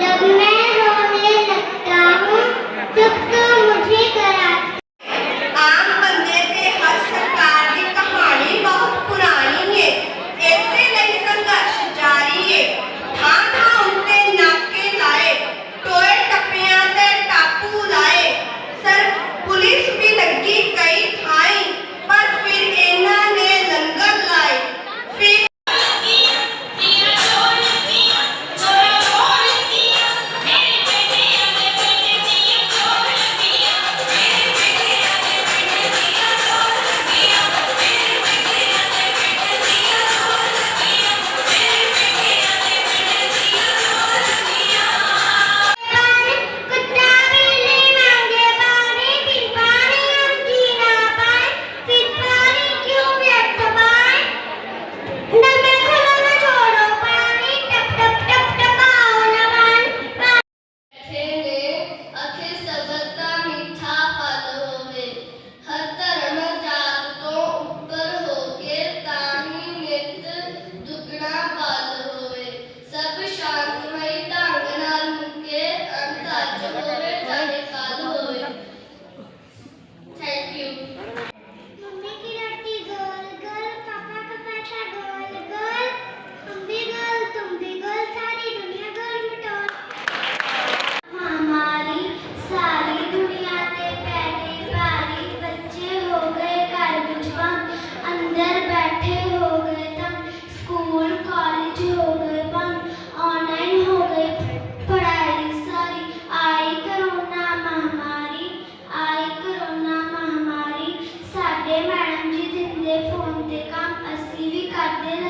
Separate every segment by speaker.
Speaker 1: जब मैं रोने लगता हूँ चुप ਕੰਮ ਅਸੀਂ ਵੀ ਕਰਦੇ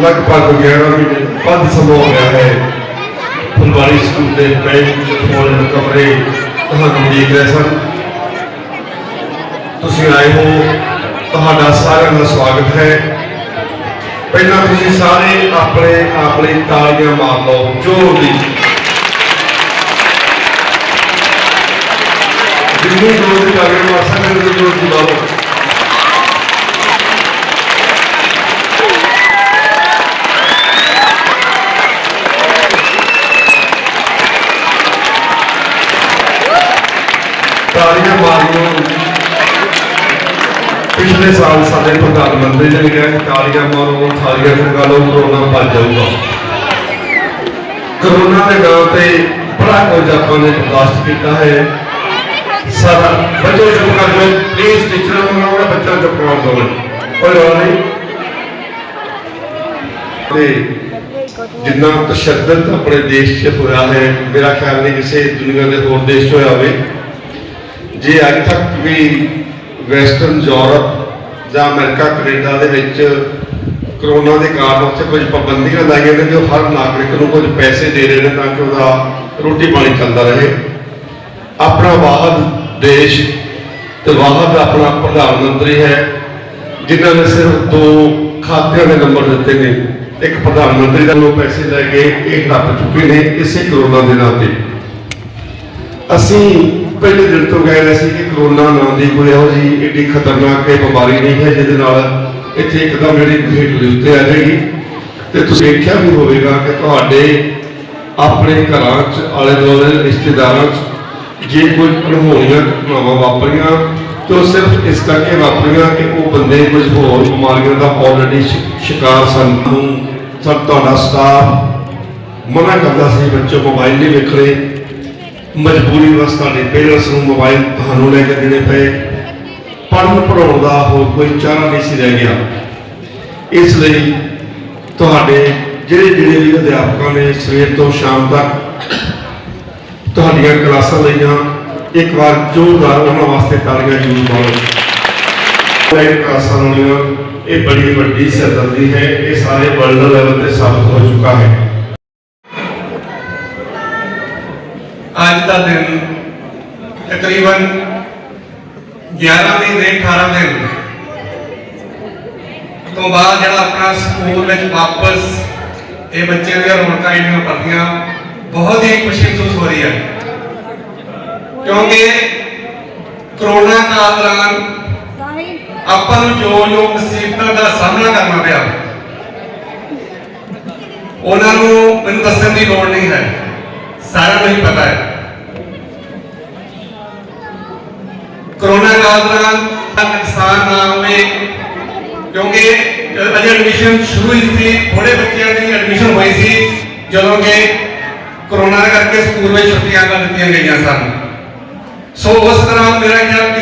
Speaker 2: ਲਗਭਗ 11 ਮਹੀਨੇ ਵੱਧ ਸਮਾਂ ਹੋ ਗਿਆ ਹੈ। ਫੁਲਵਾਰੀ ਸਕੂਲ ਦੇ ਬੈਂਚ ਫੋਲਡ ਕਮਰੇ ਤੁਹਾਨੂੰ ਦੇਖ ਰਹੇ ਸਨ ਤੁਸੀਂ ਆਏ ਹੋ। ਤੁਹਾਡਾ ਸਾਰਿਆਂ ਦਾ ਸਵਾਗਤ ਹੈ। ਪਹਿਲਾਂ ਤੁਸੀਂ ਸਾਰੇ ਆਪਣੇ ਆਪਣੇ ਤਾਲੀਆਂ ਮਾਰ ਲਓ, ਜ਼ੋਰ ਦੀ। ਜਿੰਨੀ ਜ਼ੋਰ ਦੀ ਤਾਲੀਆਂ ਮਾਰ ਸਕਦੇ ਹੋ ਜ਼ੋਰ ਦੀ ਮਾਰੋ ਪ੍ਰਧਾਨ ਮੰਤਰੀ ਨੇ ਕਿਹਾ ਤਾਲੀਆਂ ਮਾਰੋ ਥਾਲੀਆਂ ਖੜਕਾ ਲਓ, ਕਰੋਨਾ ਭੱਜ ਜਾਊਗਾ। ਕਰੋਨਾ ਦੇ ਨਾਂ ਤੇ ਬੜਾ ਕੁਝ ਆਪਾਂ ਨੇ ਬਰਦਾਸ਼ਤ ਕੀਤਾ ਹੈ। ਸਾਡਾ ਬੱਚੇ ਚੁੱਪ ਕਰ ਜਾਓ ਪਲੀਜ਼ ਟੀਚਰਾਂ ਨੂੰ ਉਹਨਾਂ ਬੱਚਾ ਚੁੱਪ ਕਰਾਉਣ ਦਿਓ ਕੋਈ ਰੋਲ ਨਹੀਂ। ਤੇ ਜਿੰਨਾ ਤਸ਼ੱਦਦ ਆਪਣੇ ਦੇਸ਼ 'ਚ ਹੋਇਆ ਹੈ, ਮੇਰਾ ਖਿਆਲ ਨਹੀਂ ਕਿਸੇ ਦੁਨੀਆ ਦੇ ਹੋਰ ਦੇਸ਼ 'ਚ ਹੋਇਆ ਹੋਵੇ। ਜੇ ਅੱਜ ਤੱਕ ਵੀ ਵੈਸਟਰਨ ਯੂਰਪ ਜਾਂ ਅਮਰੀਕਾ, ਕੈਨੇਡਾ ਦੇ ਵਿੱਚ ਕਰੋਨਾ ਦੇ ਕਾਰਨ ਉੱਥੇ ਕੁਝ ਪਾਬੰਦੀਆਂ ਲਾਈਆਂ ਨੇ ਕਿ ਉਹ ਹਰ ਨਾਗਰਿਕ ਨੂੰ ਕੁਝ ਪੈਸੇ ਦੇ ਰਹੇ ਨੇ ਤਾਂ ਕਿ ਉਹਦਾ ਰੋਟੀ ਪਾਣੀ ਚੱਲਦਾ ਰਹੇ। ਆਪਣਾ ਵਾਹਦ ਦੇਸ਼ ਤੇ ਵਾਹਦ ਆਪਣਾ ਪ੍ਰਧਾਨ ਮੰਤਰੀ ਹੈ, ਜਿਨ੍ਹਾਂ ਨੇ ਸਿਰਫ ਦੋ ਖਾਤਿਆਂ ਦੇ ਨੰਬਰ ਦਿੱਤੇ ਨੇ। ਇੱਕ ਪ੍ਰਧਾਨ ਮੰਤਰੀ ਦਾ ਲੋਕ ਪੈਸੇ ਲੈ ਕੇ ਇਹ ਨੱਪ ਚੁੱਕੇ ਨੇ ਇਸੇ ਕਰੋਨਾ ਦੇ ਨਾਂ ਤੇ। ਅਸੀਂ ਪਹਿਲੇ ਦਿਨ ਤੋਂ ਕਹਿ ਰਹੇ ਸੀ ਕਿ ਕਰੋਨਾ ਨਾਂ ਦੀ ਕੋਈ ਇਹੋ ਜਿਹੀ ਏਡੀ ਖਤਰਨਾਕ ਇਹ ਬਿਮਾਰੀ ਨਹੀਂ ਹੈ ਜਿਹਦੇ ਨਾਲ ਇੱਥੇ ਇੱਕਦਮ ਜਿਹੜੀ ਭੀੜ ਦੇ ਉੱਤੇ ਆ ਜਾਏਗੀ। ਤੇ ਤੁਸੀਂ ਦੇਖਿਆ ਵੀ ਹੋਵੇਗਾ ਕਿ ਤੁਹਾਡੇ ਆਪਣੇ ਘਰਾਂ 'ਚ, ਆਲੇ ਦੁਆਲੇ ਰਿਸ਼ਤੇਦਾਰਾਂ 'ਚ ਜੇ ਕੋਈ ਅਣਹੋਣੀਆਂ ਘਟਨਾਵਾਂ ਵਾਪਰੀਆਂ, ਤੇ ਉਹ ਸਿਰਫ ਇਸ ਕਰਕੇ ਵਾਪਰੀਆਂ ਕਿ ਉਹ ਬੰਦੇ ਕੁਝ ਹੋਰ ਬਿਮਾਰੀਆਂ ਦਾ ਆਲਰੇਡੀ ਸ਼ਿਕਾਰ ਸਨ। ਨੂੰ ਸਭ ਤੁਹਾਡਾ ਸਟਾਫ ਮਨਾ ਕਰਦਾ ਸੀ, ਬੱਚੇ ਮੋਬਾਈਲ ਨਹੀਂ ਵੇਖਣੇ ਮਜਬੂਰੀ ਵਸ ਤੁਹਾਡੇ ਪੇਰੈਂਟਸ ਨੂੰ ਮੋਬਾਈਲ ਤੁਹਾਨੂੰ ਲੈ ਕੇ ਦੇਣੇ ਪਏ। ਪੜ੍ਹਨ ਪੜਾਉਣ ਦਾ ਹੋਰ ਕੋਈ ਚਾਰਾ ਨਹੀਂ ਸੀ ਰਹਿ ਗਿਆ। ਇਸ ਲਈ ਤੁਹਾਡੇ ਜਿਹੜੇ ਜਿਹੜੇ ਵੀ ਅਧਿਆਪਕਾਂ ਨੇ ਸਵੇਰ ਤੋਂ ਸ਼ਾਮ ਤੱਕ ਤੁਹਾਡੀਆਂ ਕਲਾਸਾਂ ਲਈਆਂ, ਇੱਕ ਵਾਰ ਜ਼ੋਰਦਾਰ ਉਹਨਾਂ ਵਾਸਤੇ ਤਾਲੀਆਂ ਜ਼ਰੂਰ ਮਾਰੋ। ਇਹ ਕਲਾਸਾਂ ਲਈਆਂ ਇਹ ਬੜੀ ਵੱਡੀ ਸਰਦਰਦੀ ਹੈ, ਇਹ ਸਾਰੇ ਵਰਲਡ ਲੈਵਲ ਤੇ ਸਾਬਤ ਹੋ ਚੁੱਕਾ ਹੈ।
Speaker 3: ਅੱਜ ਦਾ ਦਿਨ ਤਕਰੀਬਨ 11 ਮਹੀਨੇ 18 ਦਿਨ। ਤੋਂ ਬਾਅਦ ਜਿਹੜਾ ਆਪਣਾ ਸਕੂਲ ਵਿੱਚ ਵਾਪਸ ਇਹ ਬੱਚਿਆਂ ਦੀਆਂ ਰੌਣਕਾਂ ਇੰਨੀਆਂ ਪਰਦੀਆਂ ਬਹੁਤ ਹੀ ਖੁਸ਼ੀ ਮਹਿਸੂਸ ਹੋ ਰਹੀ ਹੈ। ਕਿਉਂਕਿ ਕਰੋਨਾ ਕਾਲ ਦੌਰਾਨ ਆਪਾਂ ਨੂੰ ਜੋ ਜੋ ਮੁਸੀਬਤਾਂ ਦਾ ਸਾਹਮਣਾ ਕਰਨਾ ਪਿਆ, ਉਹਨਾਂ ਨੂੰ ਮੈਨੂੰ ਦੱਸਣ ਦੀ ਲੋੜ ਨਹੀਂ ਹੈ। ਸਾਰਿਆਂ ਨੂੰ ਹੀ ਪਤਾ ਹੈ। ਕਰੋਨਾ ਨੁਕਸਾਨ ਨਾ ਹੋਵੇ ਕਿਉਂਕਿ ਅਜੇ ਐਡਮਿਸ਼ਨ ਸ਼ੁਰੂ ਹੀ ਸੀ ਥੋੜੇ ਬੱਚਿਆਂ ਦੀ ਐਡਮਿਸ਼ਨ ਹੋਈ ਸੀ, ਜਦੋਂ ਕਿ ਕਰੋਨਾ ਕਰਕੇ ਸਕੂਲ ਵਿੱਚ ਛੁੱਟੀਆਂ ਕਰ ਦਿੱਤੀਆਂ ਗਈਆਂ ਸਨ। ਸੋ ਉਸ ਤਰ੍ਹਾਂ ਮੇਰਾ ਖਿਆਲ